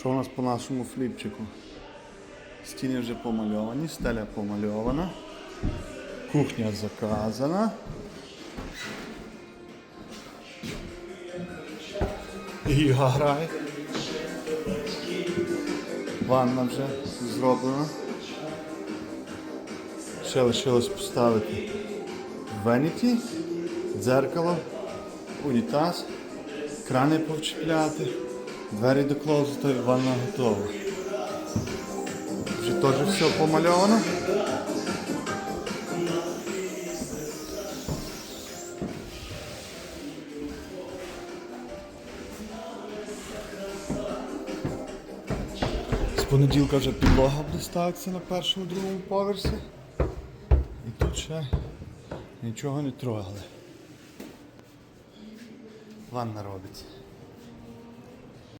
Що у нас по нашому фліпчику? Стіни вже помальовані, стеля помальована. Кухня заказана. І грає. Ванна вже зроблена. Ще лишилось поставити веніті, дзеркало, унітаз, крани повчіпляти, двері до клозету і ванна готова. Вже теж все помальовано. З понеділка вже підлога буде ставитися на першому другому поверсі. І тут ще нічого не трогали. Ванна робиться.